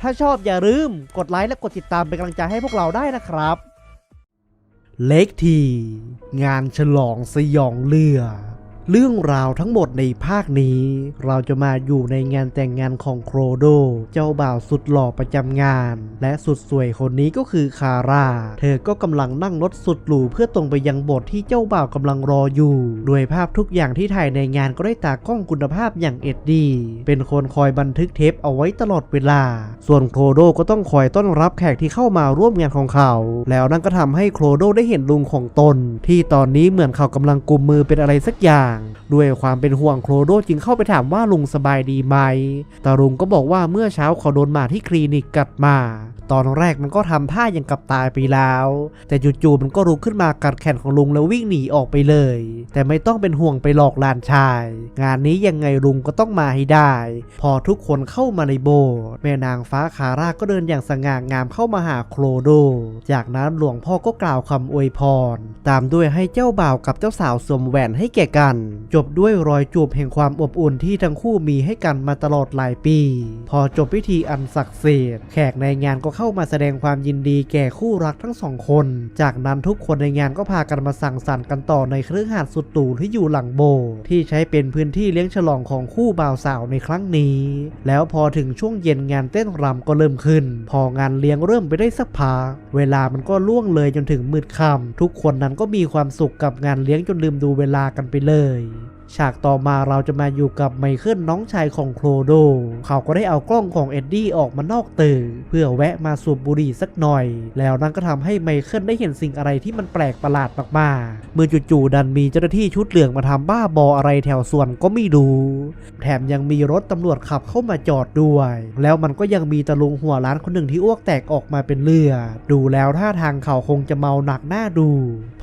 ถ้าชอบอย่าลืมกดไลค์และกดติดตามเป็นกำลังใจให้พวกเราได้นะครับ เล็กที งานฉลองสยองเรือ เรื่องราวทั้งหมดในภาคนี้ เราจะมาอยู่ในงานแต่งงานของโครโด เจ้าบ่าวสุดหล่อประจำงาน และสุดสวยคนนี้ก็คือคาร่า เธอก็กำลังนั่งรถสุดหรูเพื่อตรงไปยังโบสถ์ที่เจ้าบ่าวกำลังรออยู่ด้วยภาพทุกอย่างที่ถ่ายในงานก็ได้ตากล้องคุณภาพอย่างเอ็ดดี้เป็นคนคอยบันทึกเทปเอาไว้ตลอดเวลา ส่วนโครโดก็ต้องคอยต้อนรับแขกที่เข้ามาร่วมงานของเขา แล้วนั่นก็ทำให้โครโดได้เห็นลุงของตน ที่ตอนนี้เหมือนเขากำลังกุมมือเป็นอะไรสักอย่างด้วยความเป็นห่วงโครโดจึงเข้าไปถามว่าลุงสบายดีไหมแต่ลุงก็บอกว่าเมื่อเช้าเขาโดนหมาที่คลินิกกัดมา ตอนแรกมันก็ทำท่าอย่างกับตายไปแล้ว แต่จู่ๆมันก็รุกขึ้นมากัดแขนของลุงแล้ววิ่งหนีออกไปเลย แต่ไม่ต้องเป็นห่วงไปหลอกหลานชาย งานนี้ยังไงลุงก็ต้องมาให้ได้ พอทุกคนเข้ามาในโบสถ์แม่นางฟ้าคาร่าก็เดินอย่างสง่างามเข้ามาหาโครโด จากนั้นหลวงพ่อก็กล่าวคำอวยพร ตามด้วยให้เจ้าบ่าวกับเจ้าสาวสวมแหวนให้แก่กัน จบด้วยรอยจูบแห่งความอบอุ่นที่ทั้งคู่มีให้กันมาตลอดหลายปี พอจบพิธีอันศักดิ์สิทธิ์แขกในงานก็เข้ามาแสดงความยินดีแก่คู่รักทั้งสองคน จากนั้นทุกคนในงานก็พากันมาสั่งสรรค์กันต่อในเครืองหาดสุดหรูที่อยู่หลังโบสถ์ที่ใช้เป็นพื้นที่เลี้ยงฉลองของคู่บ่าวสาวในครั้งนี้ แล้วพอถึงช่วงเย็นงานเต้นรำก็เริ่มขึ้น พองานเลี้ยงเริ่มไปได้สักพักเวลามันก็ล่วงเลยจนถึงมืดค่ำทุกคนนั้นก็มีความสุขกับงานเลี้ยงจนลืมดูเวลากันไปเลย ฉากต่อมาเราจะมาอยู่กับไมเคิลน้องชายของโคลโด เขาก็ได้เอากล้องของเอ็ดดี้ออกมานอกตึกเพื่อแวะมาสูบบุหรี่สักหน่อย แล้วนั่นก็ทำให้ไมเคิลได้เห็นสิ่งอะไรที่มันแปลกประหลาดมากๆ เมื่อจู่ๆดันมีเจ้าหน้าที่ชุดเหลืองมาทำบ้าบออะไรแถวส่วนก็ไม่รู้แถมยังมีรถตำรวจขับเข้ามาจอดด้วย แล้วมันก็ยังมีตะลุงหัวร้านคนหนึ่งที่อ้วกแตกออกมาเป็นเลือดดูแล้วท่าทางเขาคงจะเมาหนักหน้าดู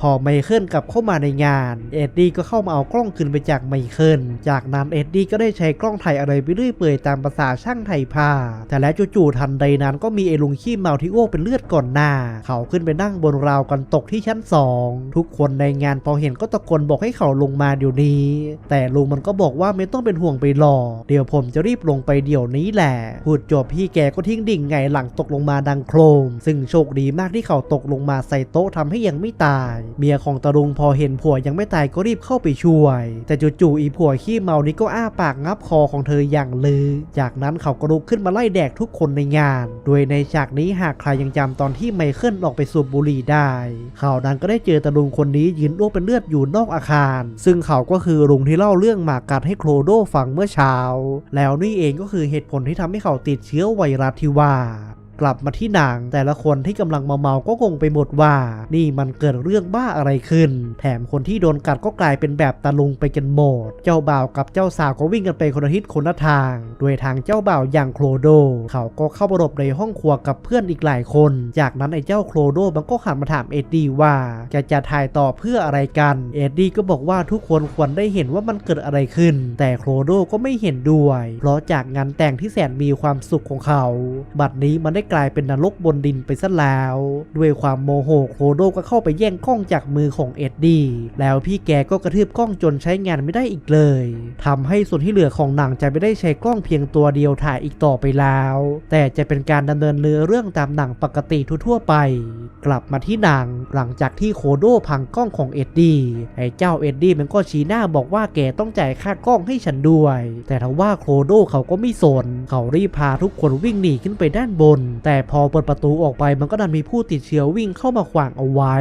พอไมเคิลกลับเข้ามาในงาน เอ็ดดี้ก็เข้ามาเอากล้องคืนไปจากไมเคิล จากนั้นเอ็ดดี้ก็ได้ใช้กล้องถ่ายอะไรไปเรื่อยเปื่อยตามภาษาช่างถ่ายภาพแต่แล้วจู่ๆทันใดนั้นก็มีไอ้ลุงขี้เมาที่อ้วกเป็นเลือดก่อนหน้า เขาขึ้นไปนั่งบนราวกันตกที่ชั้นสองทุกคนในงานพอเห็นก็ตะโกนบอกให้เขาลงมาเดี๋ยวนี้ แต่ลุงมันก็บอกว่าไม่ต้องเป็นห่วงไปหรอกเดี๋ยวผมจะรีบลงไปเดี๋ยวนี้แหละพูดจบพี่แกก็ทิ้งดิ่งไงหลังตกลงมาดังโครม ซึ่งโชคดีมากที่เขาตกลงมาใส่โต๊ะทำให้ยังไม่ตาย เมียของตาลุงพอเห็นผัวยังไม่ตายก็รีบเข้าไปช่วย แต่จู่ๆอีผัวขี้เมานี้ก็อ้าปากงับคอของเธออย่างลือ จากนั้นเขาก็ลุกขึ้นมาไล่แดกทุกคนในงาน โดยในฉากนี้หากใครยังจำตอนที่ไมเคิลออกไปสูบบุหรี่ได้ เขานั้นก็ได้เจอตาลุงคนนี้ยืนอ้วกเป็นเลือดอยู่นอกอาคาร ซึ่งเขาก็คือลุงที่เล่าเรื่องหมากกัดให้โครโดฟังเมื่อเช้า แล้วนี่เองก็คือเหตุผลที่ทำให้เขาติดเชื้อไวรัสที่ว่า กลับมาที่นังแต่ละคนที่กำลังเมาๆก็งงไปหมดว่า นี่มันเกิดเรื่องบ้าอะไรขึ้น แถมคนที่โดนกัดก็กลายเป็นแบบตะลุงไปกันหมด เจ้าบ่าวกับเจ้าสาวก็วิ่งกันไปคนละทิศคนละทาง โดยทางเจ้าบ่าวอย่างโคลโด เขาก็เข้าไปหลบในห้องครัวกับเพื่อนอีกหลายคน จากนั้นไอ้เจ้าโคลโดมันก็หันมาถามเอ็ดดี้ว่าจะจะถ่ายต่อเพื่ออะไรกัน เอ็ดดี้ก็บอกว่าทุกคนควรได้เห็นว่ามันเกิดอะไรขึ้น แต่โคลโดก็ไม่เห็นด้วย เพราะจากงานแต่งที่แสนมีความสุขของเขา บัดนี้มันได้กลายเป็นนรกบนดินไปซะแล้ว ด้วยความโมโหโคโดก็เข้าไปแย่งกล้องจากมือของเอ็ดดี้แล้วพี่แกก็กระทืบกล้องจนใช้งานไม่ได้อีกเลยทำให้ส่วนที่เหลือของหนังจะไม่ได้ใช้กล้องเพียงตัวเดียวถ่ายอีกต่อไปแล้ว แต่จะเป็นการดำเนินเนื้อเรื่องตามหนังปกติทั่วๆไป กลับมาที่หนังหลังจากที่โคโดพังกล้องของเอ็ดดี้ไอ้เจ้าเอ็ดดี้มันก็ชี้หน้าบอกว่าแกต้องจ่ายค่ากล้องให้ฉันด้วย แต่ทว่าโคโดเขาก็ไม่สน เขารีบพาทุกคนวิ่งหนีขึ้นไปด้านบนแต่พอเปิดประตูออกไปมันก็ดันมีผู้ติดเชื้อวิ่งเข้ามาขวางเอาไว้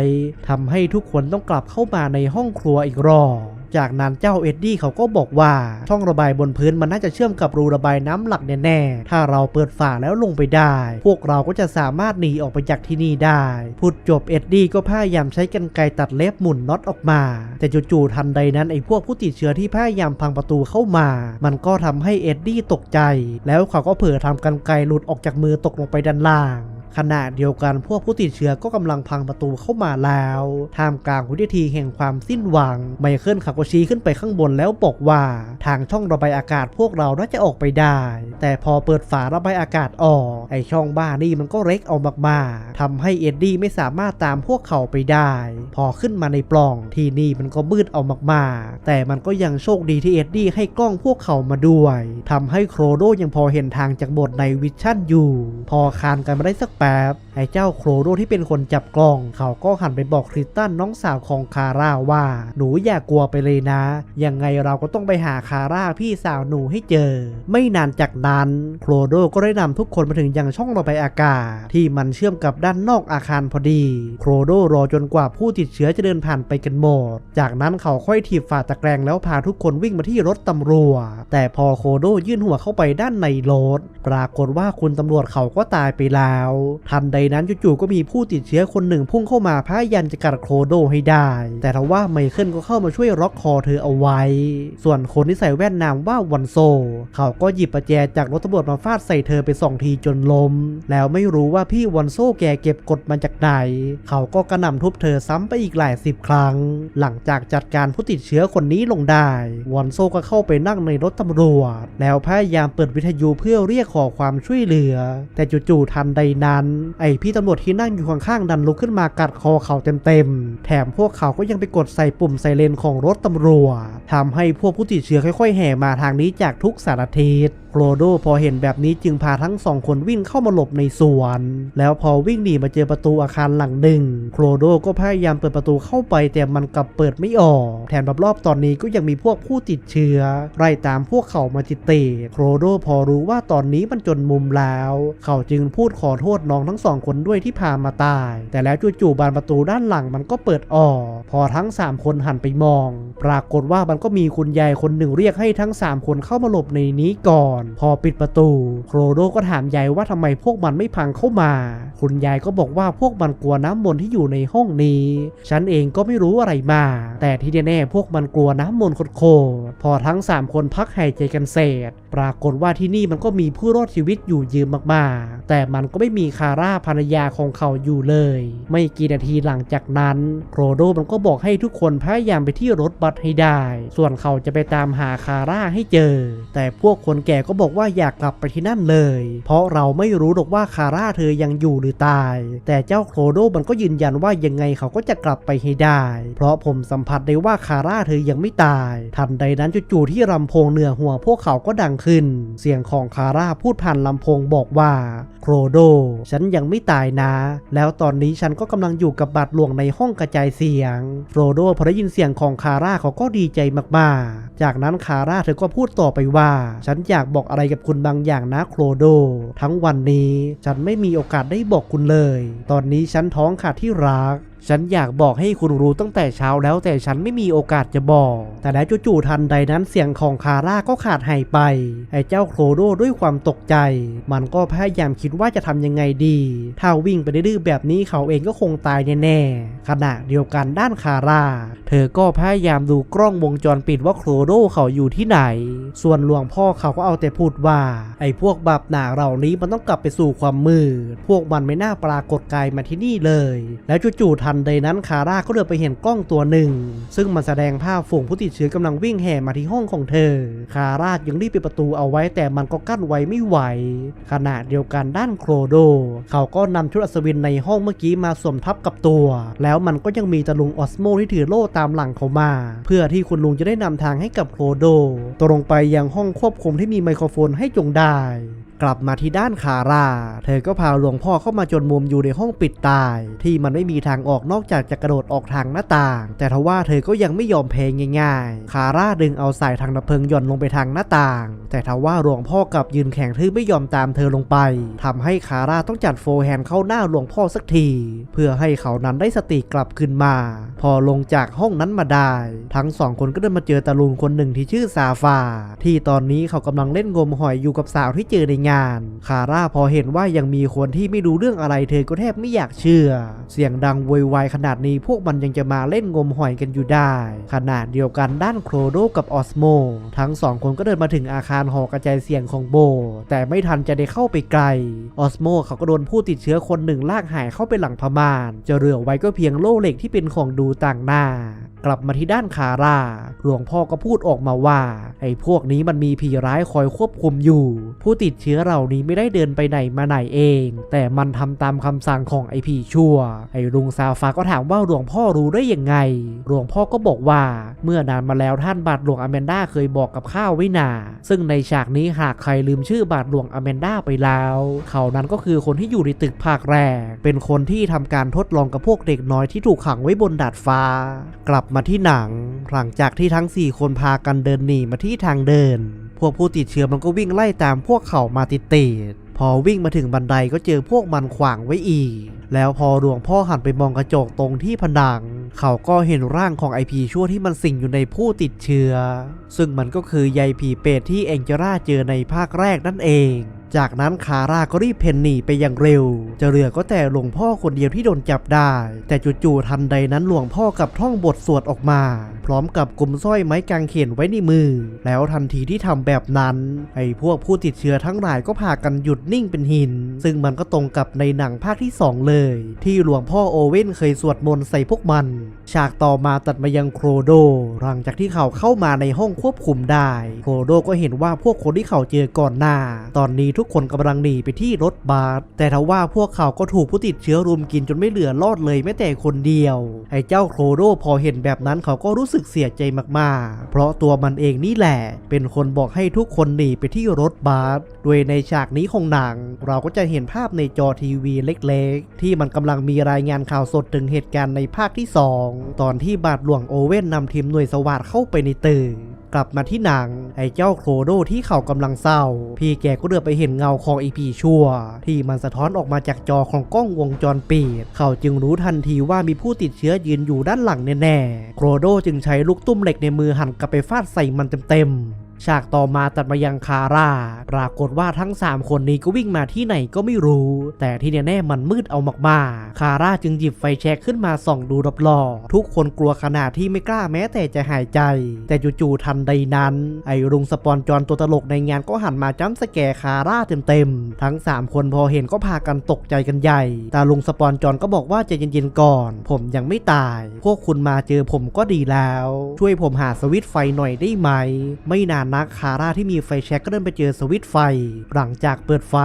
ทำให้ทุกคนต้องกลับเข้ามาในห้องครัวอีกรอบ จากนั้นเจ้าเอ็ดดี้เขาก็บอกว่า ช่องระบายบนพื้นมันน่าจะเชื่อมกับรูระบายน้ำหลักแน่ๆ ถ้าเราเปิดฝาแล้วลงไปได้ พวกเราก็จะสามารถหนีออกไปจากที่นี่ได้ พูดจบเอ็ดดี้ก็พยายามใช้กรรไกรตัดเล็บหมุนน็อตออกมา แต่จู่ๆทันใดนั้นไอ้พวกผู้ติดเชื้อที่พยายามพังประตูเข้ามา มันก็ทำให้เอ็ดดี้ตกใจ แล้วเขาก็เผลอทำกรรไกรหลุดออกจากมือตกลงไปด้านล่าง ขณะเดียวกันพวกผู้ติดเชื้อก็กำลังพังประตูเข้ามาแล้วท่ามกลางวิธีแห่งความสิ้นหวัง ไมเคิลเขาก็ชี้ขึ้นไปข้างบนแล้วบอกว่า ทางช่องระบายอากาศพวกเราน่าจะออกไปได้ แต่พอเปิดฝาระบายอากาศออก ไอช่องบ้านี่มันก็เล็กเอามากๆทำให้เอ็ดดี้ไม่สามารถตามพวกเขาไปได้ พอขึ้นมาในปล่องที่นี่มันก็มืดเอามากๆ แต่มันก็ยังโชคดีที่เอ็ดดี้ให้กล้องพวกเขามาด้วยทำให้โครโดยังพอเห็นทางจากบทในวิชั่นอยู่ พอคานกันมาได้สักแปบไอ้เจ้าโครโดที่เป็นคนจับกล้อง เขาก็หันไปบอกคริสตันน้องสาวของคาร่าว่า หนูอย่ากกลัวไปเลยนะ ยังไงเราก็ต้องไปหาคาร่าพี่สาวหนูให้เจอ ไม่นานจากนั้นโครโดก็ได้นำทุกคนมาถึงยังช่องระบายอากาศ ที่มันเชื่อมกับด้านนอกอาคารพอดี โครโดรอจนกว่าผู้ติดเชื้อจะเดินผ่านไปกันหมด จากนั้นเขาค่อยถีบฝาตะแกรงแล้วพาทุกคนวิ่งมาที่รถตำรวจ แต่พอโครโดยื่นหัวเข้าไปด้านในรถ ปรากฏว่าคุณตำรวจเขาก็ตายไปแล้วทันใดนั้นจู่ๆก็มีผู้ติดเชื้อคนหนึ่งพุ่งเข้ามาพยายามจะกัดโครโดให้ได้ แต่ทว่าไมเคิลก็เข้ามาช่วยล็อกคอเธอเอาไว้ ส่วนคนที่ใส่แว่นนามว่าวันโซ เขาก็หยิบประแจจากรถตำรวจมาฟาดใส่เธอไปสองทีจนล้ม แล้วไม่รู้ว่าพี่วันโซแกเก็บกดมาจากไหน เขาก็กระหน่ำทุบเธอซ้ำไปอีกหลายสิบครั้ง หลังจากจัดการผู้ติดเชื้อคนนี้ลงได้ วันโซก็เข้าไปนั่งในรถตำรวจ แล้วพยายามเปิดวิทยุเพื่อเรียกขอความช่วยเหลือ แต่จู่ๆทันใดนั้นไอพี่ตำรวจที่นั่งอยู่ข้างๆดันลุกขึ้นมากัดคอเขาเต็มๆ แถมพวกเขาก็ยังไปกดใส่ปุ่มไซเรนของรถตำรวจทำให้พวกผู้ติดเชื้อค่อยๆ แห่มาทางนี้จากทุกสารทิศ โครโดพอเห็นแบบนี้จึงพาทั้งสองคนวิ่งเข้ามาหลบในสวน แล้วพอวิ่งหนีมาเจอประตูอาคารหลังหนึ่ง โครโดก็พยายามเปิดประตูเข้าไปแต่มันกลับเปิดไม่ออก แถมรอบๆตอนนี้ก็ยังมีพวกผู้ติดเชื้อ ไล่ตามพวกเขามาจิตเตะโครโดพอรู้ว่าตอนนี้มันจนมุมแล้ว เขาจึงพูดขอโทษน้องทั้งสองคนด้วยที่พามาตาย แต่แล้วจู่ๆบานประตูด้านหลังมันก็เปิดออก พอทั้งสามคนหันไปมอง ปรากฏว่ามันก็มีคุณยายคนหนึ่งเรียกให้ทั้งสามคนเข้ามาหลบในนี้ก่อนพอปิดประตู โครโดก็ถามยายว่าทำไมพวกมันไม่พังเข้ามา คุณยายก็บอกว่าพวกมันกลัวน้ำมนต์ที่อยู่ในห้องนี้ ฉันเองก็ไม่รู้อะไรมา แต่ที่แน่ๆพวกมันกลัวน้ำมนต์โคตรพอทั้งสามคนพักหายใจกันเสร็จ ปรากฏว่าที่นี่มันก็มีผู้รอดชีวิตอยู่ยืมมากๆ แต่มันก็ไม่มีคาร่าภรรยาของเขาอยู่เลย ไม่กี่นาทีหลังจากนั้นโครโดมันก็บอกให้ทุกคนพยายามไปที่รถบัสให้ได้ ส่วนเขาจะไปตามหาคาร่าให้เจอ แต่พวกคนแก่ก็บอกว่าอยากกลับไปที่นั่นเลย เพราะเราไม่รู้หรอกว่าคาร่าเธอยังอยู่หรือตาย แต่เจ้าโครโดมันก็ยืนยันว่ายังไงเขาก็จะกลับไปให้ได้ เพราะผมสัมผัสได้ว่าคาร่าเธอยังไม่ตาย ทันใดนั้นจู่ๆที่ลำโพงเหนือหัวพวกเขาก็ดังขึ้น เสียงของคาร่าพูดผ่านลำโพงบอกว่า โครโด ฉันยังไม่ตายนะ แล้วตอนนี้ฉันก็กำลังอยู่กับบาดหลวงในห้องกระจายเสียง โครโดพอได้ยินเสียงของคาร่าเขาก็ดีใจมากๆ จากนั้นคาร่าเธอก็พูดต่อไปว่า ฉันอยากบอกอะไรกับคุณบางอย่างนะโครโด ทั้งวันนี้ฉันไม่มีโอกาสได้บอกคุณเลย ตอนนี้ฉันท้องขาดที่รัก ฉันอยากบอกให้คุณรู้ตั้งแต่เช้าแล้วแต่ฉันไม่มีโอกาสจะบอก แต่แล้วจู่ๆทันใดนั้นเสียงของคาร่าก็ขาดหายไป ไอ้เจ้าโครโดด้วยความตกใจ มันก็พยายามคิดว่าจะทำยังไงดี ถ้าวิ่งไปดื้อแบบนี้เขาเองก็คงตายแน่ๆขณะเดียวกันด้านคาร่า เธอก็พยายามดูกล้องวงจรปิดว่าโครโดเขาอยู่ที่ไหน ส่วนหลวงพ่อเขาก็เอาแต่พูดว่า ไอ้พวกบาปหนาเหล่านี้มันต้องกลับไปสู่ความมืด พวกมันไม่น่าปรากฏกายมาที่นี่เลย แล้วจู่ๆทันใดนั้นคาร่าก็เดินไปเห็นกล้องตัวหนึ่ง ซึ่งมันแสดงภาพฝูงผู้ติดเชื้อกำลังวิ่งแห่มาที่ห้องของเธอ คาร่ายังรีบปิดประตูเอาไว้แต่มันก็กั้นไว้ไม่ไหว ขณะเดียวกันด้านโครโด เขาก็นำชุดอัศวินในห้องเมื่อกี้มาสวมทับกับตัว แล้วมันก็ยังมีตะลุงออสโมที่ถือโล่ตามหลังเขามา เพื่อที่คุณลุงจะได้นำทางให้กับโครโด ตรงไปยังห้องควบคุมที่มีไมโครโฟนให้จงได้ กลับมาที่ด้านคาร่าเธอก็พาหลวงพ่อเข้ามาจนมุมอยู่ในห้องปิดตาย ที่มันไม่มีทางออกนอกจากจะกระโดดออกทางหน้าต่าง แต่ทว่าเธอก็ยังไม่ยอมแพ้ง่าย ๆ คาร่าดึงเอาสายทางดับเพลิงหย่อนลงไปทางหน้าต่าง แต่ทว่าหลวงพ่อกลับยืนแข็งทื่อไม่ยอมตามเธอลงไปทำให้คาร่าต้องจัดโฟร์แฮนเข้าหน้าหลวงพ่อสักที เพื่อให้เขานั้นได้สติกลับขึ้นมา พอลงจากห้องนั้นมาได้ ทั้งสองคนก็เดินมาเจอตาลุงคนหนึ่งที่ชื่อซาฟา ที่ตอนนี้เขากำลังเล่นงมหอยอยู่กับสาวที่เจอในงาน คาร่าพอเห็นว่ายังมีคนที่ไม่รู้เรื่องอะไรเธอก็แทบไม่อยากเชื่อ เสียงดังโวยวายขนาดนี้พวกมันยังจะมาเล่นงมหอยกันอยู่ได้ ขนาดเดียวกันด้านโครโดกับออสโม ทั้งสองคนก็เดินมาถึงอาคารหอกระจายเสียงของโบ แต่ไม่ทันจะได้เข้าไปไกล ออสโมเขาก็โดนผู้ติดเชื้อคนหนึ่งลากหายเข้าไปหลังพม่าน จะเหลือไว้ก็เพียงโล่เหล็กที่เป็นของดูต่างหน้ากลับมาที่ด้านคาร่า หลวงพ่อก็พูดออกมาว่า ไอ้พวกนี้มันมีผีร้ายคอยควบคุมอยู่ ผู้ติดเชื้อเหล่านี้ไม่ได้เดินไปไหนมาไหนเอง แต่มันทำตามคำสั่งของไอ้ผีชั่ว ไอ้ลุงซาฟาก็ถามว่าหลวงพ่อรู้ได้ยังไง หลวงพ่อก็บอกว่า เมื่อนานมาแล้วท่านบาทหลวงอแมนดาเคยบอกกับข้าวไว้นา ซึ่งในฉากนี้หากใครลืมชื่อบาทหลวงอแมนดาไปแล้ว เขานั้นก็คือคนที่อยู่ในตึกภาคแรก เป็นคนที่ทำการทดลองกับพวกเด็กน้อยที่ถูกขังไว้บนดาดฟ้า กลับมาที่หนัง หลังจากที่ทั้ง 4 คนพากันเดินหนีมาที่ทางเดิน วกผู้ติดเชื้อมันก็วิ่งไล่ตามพวกเขามาติดติดพอวิ่งมาถึงบันไดก็เจอพวกมันขวางไว้อีก แล้วพอหลวงพ่อหันไปมองกระจกตรงที่ผนัง เขาก็เห็นร่างของไอพีชั่วที่มันสิงอยู่ในผู้ติดเชื้อ ซึ่งมันก็คือยายผีเปรตที่เองเจราเจอในภาคแรกนั่นเอง จากนั้นคาร่าก็รีบเพ่นหนีไปอย่างเร็ว จะเหลือก็แต่หลวงพ่อคนเดียวที่โดนจับได้ แต่จู่ๆทันใดนั้นหลวงพ่อกับท่องบทสวดออกมา พร้อมกับกุมสร้อยไม้กางเขนไว้ในมือ แล้วทันทีที่ทำแบบนั้นไอ้พวกผู้ติดเชื้อทั้งหลายก็พากันหยุดนิ่งเป็นหิน ซึ่งมันก็ตรงกับในหนังภาคที่ 2 เลย ที่หลวงพ่อโอเว่นเคยสวดมนต์ใส่พวกมัน ฉากต่อมาตัดมายังโครโด หลังจากที่เขาเข้ามาในห้องควบคุมได้ โครโดก็เห็นว่าพวกคนที่เขาเจอก่อนหน้า ตอนนี้ทุกคนกำลังหนีไปที่รถบัสแต่ทว่าพวกเขาก็ถูกผู้ติดเชื้อรุมกินจนไม่เหลือรอดเลยแม้แต่คนเดียว ไอ้เจ้าโครโดพอเห็นแบบนั้นเขาก็รู้สึกเสียใจมากๆ เพราะตัวมันเองนี่แหละ เป็นคนบอกให้ทุกคนหนีไปที่รถบัสโดยในฉากนี้ของหนัง เราก็จะเห็นภาพในจอทีวีเล็กๆ ที่มันกำลังมีรายงานข่าวสดถึงเหตุการณ์ในภาคที่ 2 ตอนที่บาทหลวงโอเว่นนำทีมหน่วยสวัสดเข้าไปในตึก กลับมาที่หนัง ไอ้เจ้าโครโดที่เขากำลังเศร้า พี่แกก็เดือไปเห็นเงาของอีพีชั่ว ที่มันสะท้อนออกมาจากจอของกล้องวงจรปิด เขาจึงรู้ทันทีว่ามีผู้ติดเชื้อยืนอยู่ด้านหลังแน่ๆ โครโดจึงใช้ลูกตุ้มเหล็กในมือหันกลับไปฟาดใส่มันเต็มๆ ฉากต่อมาตัดมายังคาร่า ปรากฏว่าทั้ง 3 คนนี้ก็วิ่งมาที่ไหนก็ไม่รู้ แต่ที่แน่ๆมันมืดเอามากๆ คาร่าจึงหยิบไฟแช็กขึ้นมาส่องดูรอบๆทุกคนกลัวขนาดที่ไม่กล้าแม้แต่จะหายใจ แต่จู่ๆทันใดนั้น ไอ้รุงสปอนจอนตัวตลกในงานก็หันมาจ้ำสแกคาร่าเต็มๆ ทั้ง 3 คนพอเห็นก็พากันตกใจกันใหญ่แต่ลุงสปอนจอนก็บอกว่าใจเย็นๆก่อน ผมยังไม่ตาย พวกคุณมาเจอผมก็ดีแล้ว ช่วยผมหาสวิตไฟหน่อยได้ไหม ไม่นานนักคาร่าที่มีไฟแช็กก็เดินไปเจอสวิตไฟ หลังจากเปิดไฟ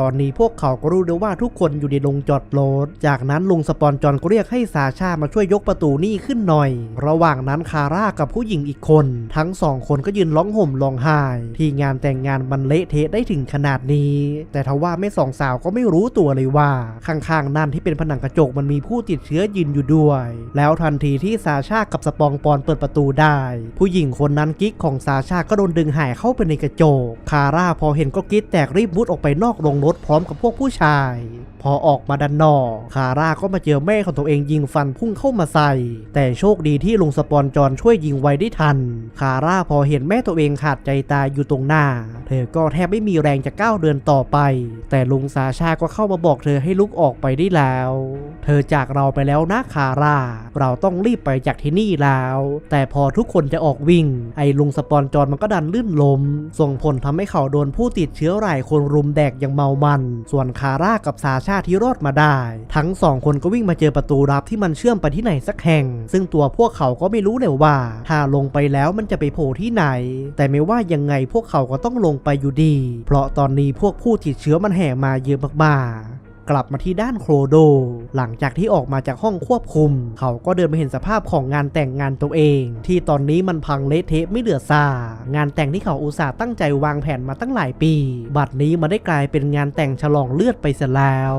ตอนนี้พวกเขาก็รู้แล้วว่าทุกคนอยู่ในโรงจอดรถจากนั้นลุงสปอนจอนก็เรียกให้ซาชามาช่วยยกประตูนี่ขึ้นหน่อย ระหว่างนั้นคาร่ากับผู้หญิงอีกคน ทั้งสองคนก็ยืนร้องห่มร้องไห้ที่งานแต่งงานมันเละเทะได้ถึงขนาดนี้ แต่ทว่าแม่สองสาวก็ไม่รู้ตัวเลยว่า ข้างๆนั่นที่เป็นผนังกระจกมันมีผู้ติดเชื้อยืนอยู่ด้วย แล้วทันทีที่ซาชากับสปองปอนเปิดประตูได้ ผู้หญิงคนนั้นกิ๊กของซาชาก็โดนดึงหายเข้าไปในกระจก คาร่าพอเห็นก็กรีดแตกรีบมุดออกไปนอกโรงรถพร้อมกับพวกผู้ชาย พอออกมาด้านนอก คาร่าก็มาเจอแม่ของตัวเองยิงฟันพุ่งเข้ามาใส่ แต่โชคดีที่ลุงสปอนจอนช่วยยิงไว้ได้ทัน คาร่าพอเห็นแม่ตัวเองขาดใจตายอยู่ตรงหน้า เธอก็แทบไม่มีแรงจะก้าวเดินต่อไป แต่ลุงซาชาก็เข้ามาบอกเธอให้ลุกออกไปได้แล้ว เธอจากเราไปแล้วนะคาร่า เราต้องรีบไปจากที่นี่แล้ว แต่พอทุกคนจะออกวิ่ง ไอ้ลุงสปอนจอนมันก็ดันลื่นล้มส่งผลทำให้เขาโดนผู้ติดเชื้อหลายคนรุมแดกอย่างเมามัน ส่วนคาร่ากับซาชาที่รอดมาได้ ทั้งสองคนก็วิ่งมาเจอประตูลับที่มันเชื่อมไปที่ไหนสักแห่ง ซึ่งตัวพวกเขาก็ไม่รู้เลยว่า ถ้าลงไปแล้วมันจะไปโผล่ที่ไหน แต่ไม่ว่ายังไงพวกเขาก็ต้องลงไปอยู่ดี เพราะตอนนี้พวกผู้ติดเชื้อมันแห่มาเยอะมากๆ กลับมาที่ด้านโครโด หลังจากที่ออกมาจากห้องควบคุม เขาก็เดินไปเห็นสภาพของงานแต่งงานตัวเอง ที่ตอนนี้มันพังเละเทะไม่เหลือซางานแต่งที่เขาอุตส่าห์ตั้งใจวางแผนมาตั้งหลายปี บัดนี้มันได้กลายเป็นงานแต่งฉลองเลือดไปเสียแล้ว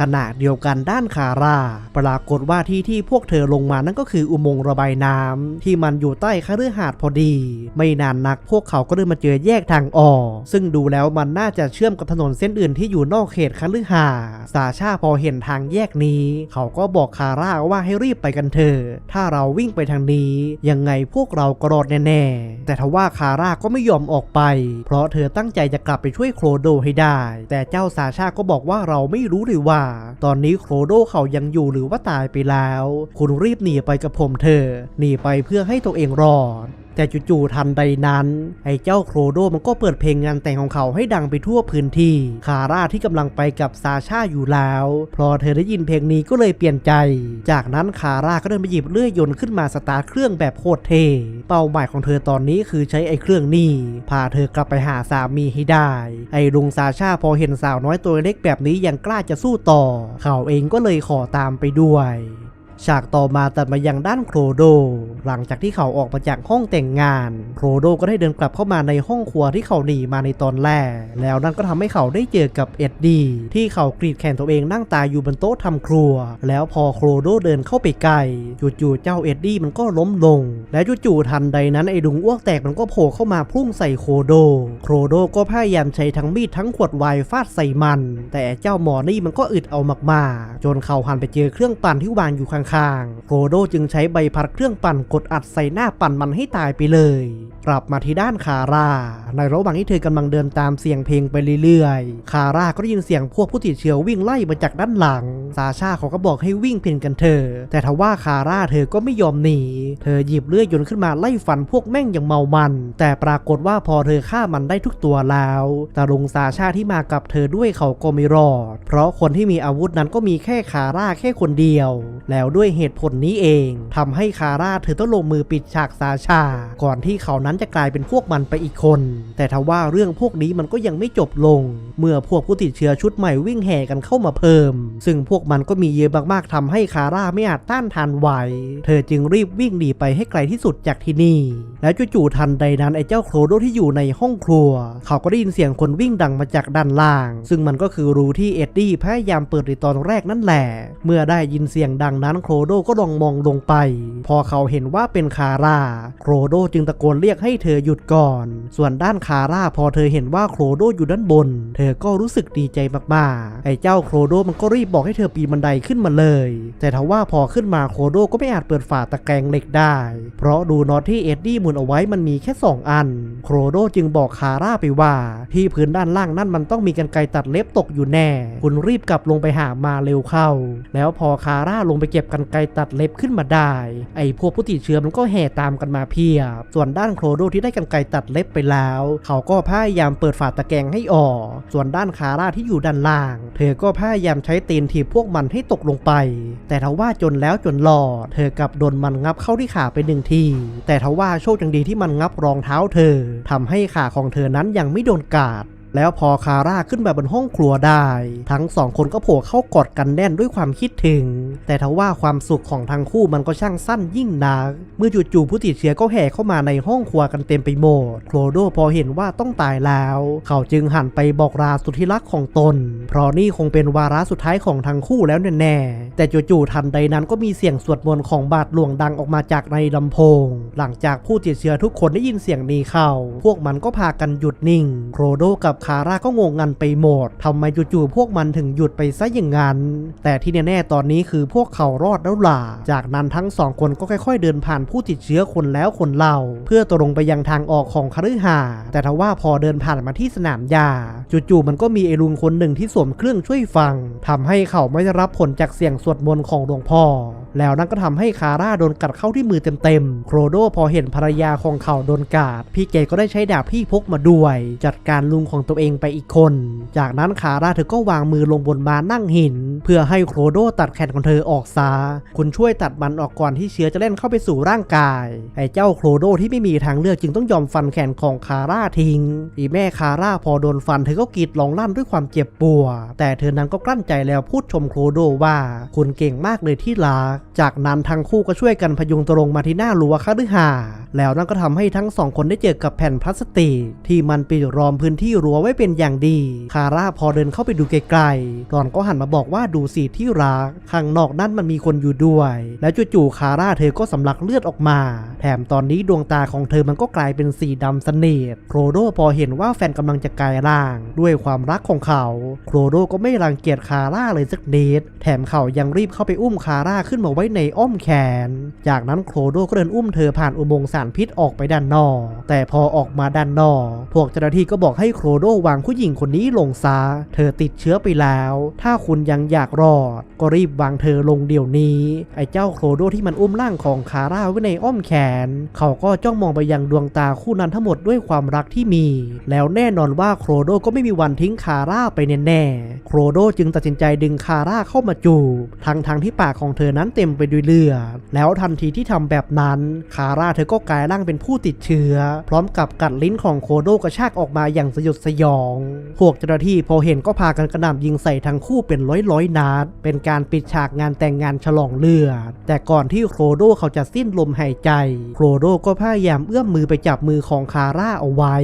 ขณะเดียวกันด้านคาร่า ปรากฏว่าที่ที่พวกเธอลงมานั่นก็คืออุโมงค์ระบายน้ำที่มันอยู่ใต้คฤหาสน์พอดี ไม่นานนักพวกเขาก็เดินมาเจอแยกทางออก ซึ่งดูแล้วมันน่าจะเชื่อมกับถนนเส้นอื่นที่อยู่นอกเขตคฤหาสน์ซาชาพอเห็นทางแยกนี้ เขาก็บอกคาร่าว่าให้รีบไปกันเถอะถ้าเราวิ่งไปทางนี้ ยังไงพวกเราก็รอดแน่ๆแต่ทว่าคาร่าก็ไม่ยอมออกไป เพราะเธอตั้งใจจะกลับไปช่วยโครโดให้ได้ แต่เจ้าซาชาก็บอกว่าเราไม่รู้เลยว่าตอนนี้โครโดเขายังอยู่หรือว่าตายไปแล้ว คุณรีบหนีไปกับผมเถอะหนีไปเพื่อให้ตัวเองรอดแต่จู่ๆทันใดนั้น ไอ้เจ้าโครโดมันก็เปิดเพลงงานแต่งของเขาให้ดังไปทั่วพื้นที่ คาร่าที่กำลังไปกับซาชาอยู่แล้วพอเธอได้ยินเพลงนี้ก็เลยเปลี่ยนใจ จากนั้นคาร่าก็เดินไปหยิบเลื่อยยนต์ขึ้นมาสตาร์ทเครื่องแบบโคตรเท่เป้าหมายของเธอตอนนี้คือใช้ไอ้เครื่องนี้พาเธอกลับไปหาสามีให้ได้ ไอ้ลุงซาชาพอเห็นสาวน้อยตัวเล็กแบบนี้ยังกล้าจะสู้ต่อ เขาเองก็เลยขอตามไปด้วย ฉากต่อมาตัดมายังด้านโครโด หลังจากที่เขาออกมาจากห้องแต่งงาน โครโดก็ได้เดินกลับเข้ามาในห้องครัวที่เขาหนีมาในตอนแรก แล้วนั่นก็ทำให้เขาได้เจอกับเอ็ดดี้ที่เขากรีดแขนตัวเองนั่งตายอยู่บนโต๊ะทำครัว แล้วพอโครโดเดินเข้าไปใกล้จู่ๆเจ้าเอ็ดดี้มันก็ล้มลง และจู่ๆทันใดนั้นไอ้ดุงอ้วกแตกมันก็โผล่เข้ามาพุ่งใส่โครโด โครโดก็พยายามใช้ทั้งมีดทั้งขวดไวน์ฟาดใส่มัน แต่เจ้าหมอนี่มันก็อึดเอามากๆ จนเขาหันไปเจอเครื่องปั่นที่วางอยู่ข้างๆโกโดจึงใช้ใบพัดเครื่องปั่นกดอัดใส่หน้าปั่นมันให้ตายไปเลยกลับมาที่ด้านคาร่า ในระหว่างที่เธอกำลังเดินตามเสียงเพลงไปเรื่อยๆ คาร่าก็ได้ยินเสียงพวกผู้ติดเชื้อวิ่งไล่มาจากด้านหลัง ซาชาเขาก็บอกให้วิ่งเพ่นกันเธอ แต่ทว่าคาร่าเธอก็ไม่ยอมหนี เธอหยิบเลื่อยยนต์ขึ้นมาไล่ฟันพวกแม่งอย่างเมามัน แต่ปรากฏว่าพอเธอฆ่ามันได้ทุกตัวแล้วตาลุงซาชาที่มากับเธอด้วยเขาก็ไม่รอด เพราะคนที่มีอาวุธนั้นก็มีแค่คาร่าแค่คนเดียว แล้วด้วยเหตุผลนี้เองทำให้คาร่าเธอต้องลงมือปิดฉากซาชา ก่อนที่เขานั้นจะกลายเป็นพวกมันไปอีกคน แต่ทว่าเรื่องพวกนี้มันก็ยังไม่จบลง เมื่อพวกผู้ติดเชื้อชุดใหม่วิ่งแห่กันเข้ามาเพิ่ม ซึ่งพวกมันก็มีเยอะมากๆทำให้คาร่าไม่อาจต้านทานไหว เธอจึงรีบวิ่งหนีไปให้ไกลที่สุดจากที่นี่ แล้วจู่ๆทันใดนั้นไอ้เจ้าโครโดที่อยู่ในห้องครัว เขาก็ได้ยินเสียงคนวิ่งดังมาจากด้านล่าง ซึ่งมันก็คือรูที่เอ็ดดี้พยายามเปิดในตอนแรกนั่นแหละ เมื่อได้ยินเสียงดังนั้นโครโดก็ลองมองลงไป พอเขาเห็นว่าเป็นคาร่า โครโดจึงตะโกนเรียกให้เธอหยุดก่อน ส่วนด้านคาร่าพอเธอเห็นว่าโครโดอยู่ด้านบน เธอก็รู้สึกดีใจมากๆ ไอ้เจ้าโครโดมันก็รีบบอกให้เธอปีนบันไดขึ้นมาเลย แต่ทว่าพอขึ้นมาโครโดก็ไม่อาจเปิดฝาตะแกรงเหล็กได้ เพราะดูน็อตที่เอ็ดดี้หมุนเอาไว้มันมีแค่ 2 อัน โครโดจึงบอกคาร่าไปว่า ที่พื้นด้านล่างนั่นมันต้องมีกันไกตัดเล็บตกอยู่แน่ คุณรีบกลับลงไปหามาเร็วเข้า แล้วพอคาร่าลงไปเก็บกันไกตัดเล็บขึ้นมาได้ ไอ้พวกผู้ติดเชื้อมันก็แห่ตามกันมาเพียบ ส่วนด้านโครโดที่ได้กันไกตัดเล็บไปแล้ว เขาก็พยายามเปิดฝาตะแกรงให้ออก ส่วนด้านคาร่าที่อยู่ด้านล่าง เธอก็พยายามใช้ตีนถีบพวกมันให้ตกลงไป แต่ทว่าจนแล้วจนหลอด เธอกลับโดนมันงับเข้าที่ขาไปหนึ่งที แต่ทว่าโชคยังดีที่มันงับรองเท้าเธอทำให้ขาของเธอนั้นยังไม่โดนกาด แล้วพอคาร่าขึ้นมาบนห้องครัวได้ ทั้งสองคนก็โผล่เข้ากอดกันแน่นด้วยความคิดถึง แต่ทว่าความสุขของทั้งคู่มันก็ช่างสั้นยิ่งนัก เมื่อจู่ๆผู้ติดเชื้อก็แห่เข้ามาในห้องครัวกันเต็มไปหมด โคลโดพอเห็นว่าต้องตายแล้ว เขาจึงหันไปบอกลาสุดที่รักของตน เพราะนี่คงเป็นวาระสุดท้ายของทั้งคู่แล้วแน่ๆ แต่จู่ๆทันใดนั้นก็มีเสียงสวดมนต์ของบาทหลวงดังออกมาจากในลำโพง หลังจากผู้ติดเชื้อทุกคนได้ยินเสียงนี้เข้า พวกมันก็พากันหยุดนิ่ง โครโดกับคาร่าก็งงงันไปหมดทำไมจู่ๆพวกมันถึงหยุดไปซะอย่างนั้น แต่ที่แน่ๆตอนนี้คือพวกเขารอดแล้วล่ะ จากนั้นทั้งสองคนก็ค่อยๆเดินผ่านผู้ติดเชื้อคนแล้วคนเล่า เพื่อตรงไปยังทางออกของคฤหาสน์แต่ทว่าพอเดินผ่านมาที่สนามหญ้าจู่ๆมันก็มีไอ้ลุงคนหนึ่งที่สวมเครื่องช่วยฟังทำให้เขาไม่ได้รับผลจากเสียงสวดมนต์ของหลวงพ่อ แล้วนั่นก็ทำให้คาร่าโดนกัดเข้าที่มือเต็มๆโครโดพอเห็นภรรยาของเขาโดนกัดพี่เกก็ได้ใช้ดาบที่พกมาด้วย จัดการลุงของตัวเองไปอีกคน จากนั้นคาร่าเธอก็วางมือลงบนม้านั่งหิน เพื่อให้โครโดตัดแขนของเธอออกซา คุณช่วยตัดมันออกก่อนที่เชื้อจะเล่นเข้าไปสู่ร่างกาย ไอ้เจ้าโครโดที่ไม่มีทางเลือกจึงต้องยอมฟันแขนของคาร่าทิ้ง อีแม่คาร่าพอโดนฟันเธอก็กรีดร้องลั่นด้วยความเจ็บปวด แต่เธอนั้นก็กลั้นใจแล้วพูดชมโครโดว่า คุณเก่งมากเลยที่รัก จากนั้นทั้งคู่ก็ช่วยกันพยุงตวลงมาที่หน้ารั้วคฤหาสน์แล้วนั่นก็ทำให้ทั้งสองคนได้เจอกับแผ่นพลาสติกที่มันปิดล้อมพื้นที่รั้วไว้เป็นอย่างดี คาร่าพอเดินเข้าไปดูไกลๆรอนก็หันมาบอกว่าดูสิที่รัก ข้างนอกนั่นมันมีคนอยู่ด้วย แล้วจู่ๆคาร่าเธอก็สำลักเลือดออกมา แถมตอนนี้ดวงตาของเธอมันก็กลายเป็นสีดำสนิทโครโดพอเห็นว่าแฟนกำลังจะกลายร่าง ด้วยความรักของเขา โครโดก็ไม่รังเกียจคาร่าเลยสักนิด แถมเขายังรีบเข้าไปอุ้มคาร่าขึ้นมาไว้ในอ้อมแขน จากนั้นโครโดก็เดินอุ้มเธอผ่านอุโมงค์สารพิษออกไปด้านนอก แต่พอออกมาด้านนอก พวกเจ้าหน้าที่ก็บอกให้โครโดวางผู้หญิงคนนี้ลงซะเธอติดเชื้อไปแล้ว ถ้าคุณยังอยากรอด ก็รีบวางเธอลงเดี๋ยวนี้ ไอ้เจ้าโครโดที่มันอุ้มร่างของคาร่าไว้ในอ้อมแขน เขาก็จ้องมองไปยังดวงตาคู่นั้นทั้งหมดด้วยความรักที่มี แล้วแน่นอนว่าโครโดก็ไม่มีวันทิ้งคาร่าไปแน่ๆโครโดจึงตัดสินใจดึงคาร่าเข้ามาจูบทั้งทางๆที่ปากของเธอนั้นเต็มไปด้วยเลือดแล้วทันทีที่ทำแบบนั้นคาร่าเธอก็กลายร่างเป็นผู้ติดเชื้อ พร้อมกับกัดลิ้นของโคโดกระชากออกมาอย่างสยดสยอง พวกเจ้าหน้าที่พอเห็นก็พากันกระหน่ำยิงใส่ทั้งคู่เป็นร้อยร้อยๆนัด เป็นการปิดฉากงานแต่งงานฉลองเลือด แต่ก่อนที่โครโดเขาจะสิ้นลมหายใจ โครโดก็พยายามเอื้อมมือไปจับมือของคาร่าเอาไว้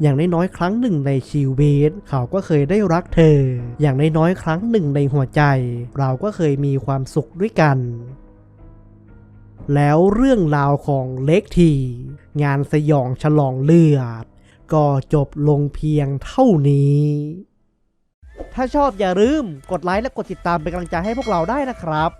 อย่างน้อยๆครั้งหนึ่งในชีวิต เขาก็เคยได้รักเธอ อย่างน้อยๆครั้งหนึ่งในหัวใจ เราก็เคยมีความสุขด้วยกันแล้วเรื่องราวของเล็กที งานสยองฉลองเลือด ก็จบลงเพียงเท่านี้ ถ้าชอบอย่าลืมกดไลค์และกดติดตามเป็นกำลังใจให้พวกเราได้นะครับ